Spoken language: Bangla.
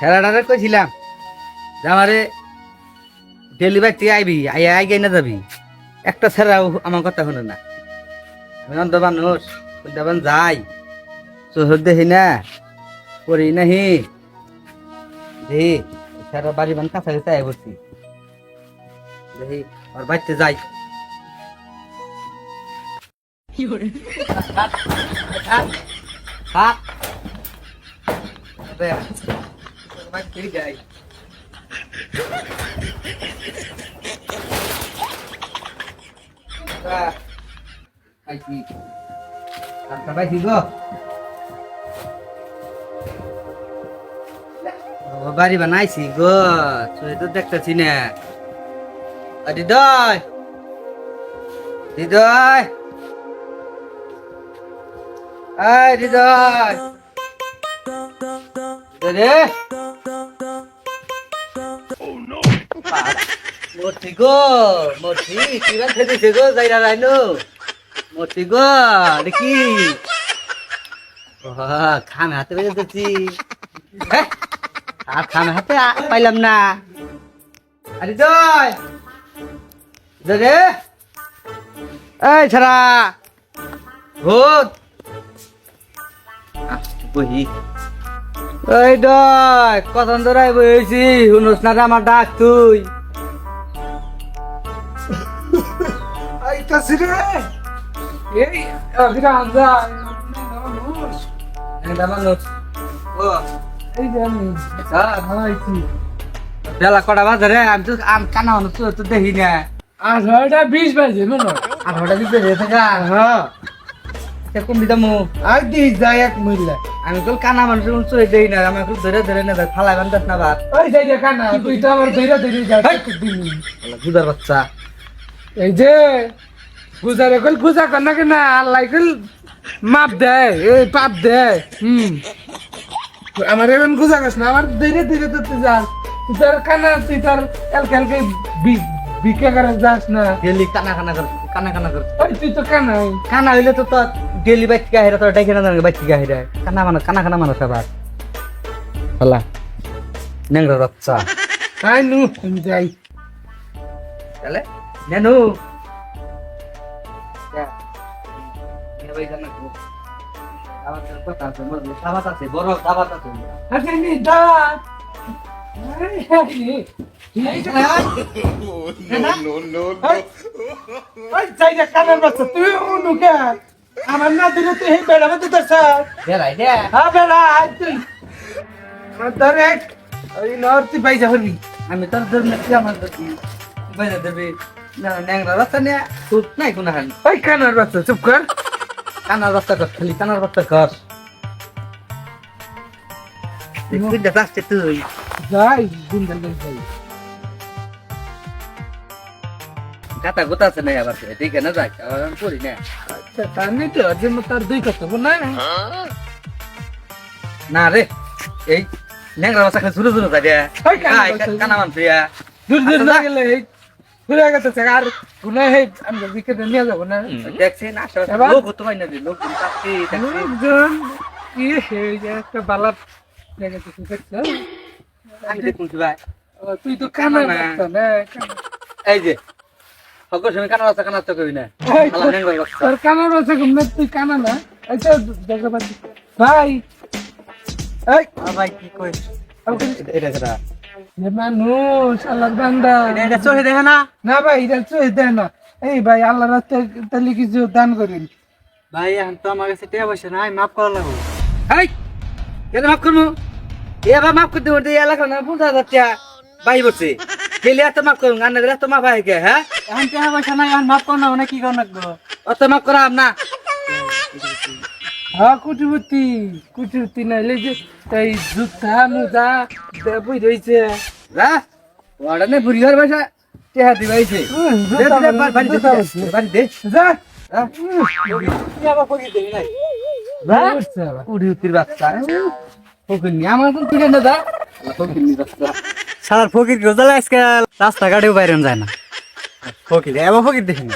হেরাডারে কইছিলাম যে আমারে ডেলিভারি তুই আইবি আই আই গাই না যাবি। একটা ছেড়াও আমার কথা শুনে না। আমি অন্ধ মানুষ দেবেন যাই। চোহর দেখি না করি নাহি। দেখি ছেড়া বাড়ি বান কাছাকাছি আই বসছি দেখি আর বাড়িতে যাই। থাক দেখ বাড়িতে যাই Ah, পাইছি কাঁচা পাইছি গো ও, বাড়ি বানাইছি গো তুই তো দেখতেছি না আ, দিদয় দিদয় আয় দিদয় দিদয় রে মূর্তি গো মূর্তি কিবা খেতেছে গো যাইরা রাইনো? মূর্তি গো দেখি খামে হাতে বেজে দিচ্ছি আর খামে হাতে পাইলাম না। আরে জয়! জয় রে! এই ছাড়া! ভূত! বহি? এই দয় কতন ধরাই বইছি শুনোস না আমার ডাক তুই। আইতাছি রে এই অভিরাম আইছি বেলা কটা বাজে রে? আমি তো আম কানা মানুষ তো দেখি না। আঠারোটা বিশ বাজে মনে। আঠারোটা দিতে যেতে গা হ্যাঁ সে কম দিতাম আর দি যাই এক মহিলা আমি তো কানা মানুষ তো দেখি না। আমি তো ধরে ধরে না ফালাই বান্ধাস না বাদ ওই যাই যে কানা তুই তো আমার ধৈর্য ধৈর্য যা বুঝার বাচ্চা। এই যে গুজারে কল গুজা কর না কেনা আল্লাহ কল মাপ দেয় এই পাপ দেয় হুম। আমার এমন গুজা কস না আমার ধীরে ধীরে তো তুই যাস। তুই তোর কানা তুই তোর এলকে এলকে বিকে করে যাস না। ডেলি কানা কানা কর কানা কানা কর। ওই তুই তো কানাই। কানা হইলে তো তোর ডেলি বাইক গাহিরা তোর ডাইকে না বাইক গাহিরা কানা মানুষ কানা কানা মানুষ আবার। হলা। নেংরা বাচ্চা আই নু যাই। তাহলে নেনু। দাবাত আছে বড় দাবাত আছে আমার না দিলে তুই বেড়াবে তো তোর স্যার বেড়াই দে। হ্যাঁ বেড়া আয় তুই। ধর এক ওই নর তুই পাই যাবি আমি তোর ধর আমার দেখি দেবে? না ন্যাংরা রাস্তা নিয়ে সুপ নাই কোনো হান। ওই কানার বাচ্চা চুপ কর। কানার রাস্তা কর খালি কানার রাস্তা কর। তুই যাই দিন যাই। গাতা গোতা আছে না আবার দেখে না আমি পড়ি না। আচ্ছা তার নেই তো যে তার দুই কথা না না রে এই ন্যাংরা রাস্তা খালি ঝুরে ঝুরে যাবে কানা বাচ্চা। কানা মান তুই দূর দূর আচ্ছা, না গেলে এই ঘুরে গেছে আর গুনে হে বিকেটে নিয়ে যাব না। দেখছেন আশেপাশে? লোক তো হয় না লোকজন কি হে যে একটা বালাপ জায়গাতে তুই দেখছ আমি দেখুন কি ভাই। তুই তো কানা না। কানা। এই যে সকল সময় কানা কানা না। তোর বাচ্চা ঘুম তুই কানা না। দেখা পাচ্ছি। ভাই। এই ভাই কি কই এটা- এটা এটা। যে মানুষ আল্লাহর বান্দা। এটা চোখে দেখে না? না ভাই এটা চুয়ে দেয় না। এই ভাই আল্লাহ রাস্তে তাহলে কিছু দান করেন। ভাই এখন তো আমার কাছে টাকা পয়সা নাই মাফ করা লাগবে। এই কেন মাফ করব? এবার মাফ করতে বলতে এলাকা না পঞ্চাশ হাজার টাকা বাই বসে গেলে এত মাফ করুন গান এত মাফ হয় কে হ্যাঁ? এখন টাকা পয়সা নাই এখন মাফ করো না কি করো লাগবো? অত মাফ করা না। হ্যাঁ কুটিপতি কুটিপতি নাইলে যে এই জুতা মুজা বই রয়েছে। হ্যাঁ ওটা নেই বুড়ি ঘর পয়সা টাকা দিবাইছে বাড়ি দে, যা। হ্যাঁ? তুই আবার। বাচ্চা। ফকির আমার তো তুই না দা ফকির বাচ্চা। সারা ফকির গোজালা আজকে রাস্তাঘাটেও বাইরে যায় না। ফকির এবার ফকির দেখিনি।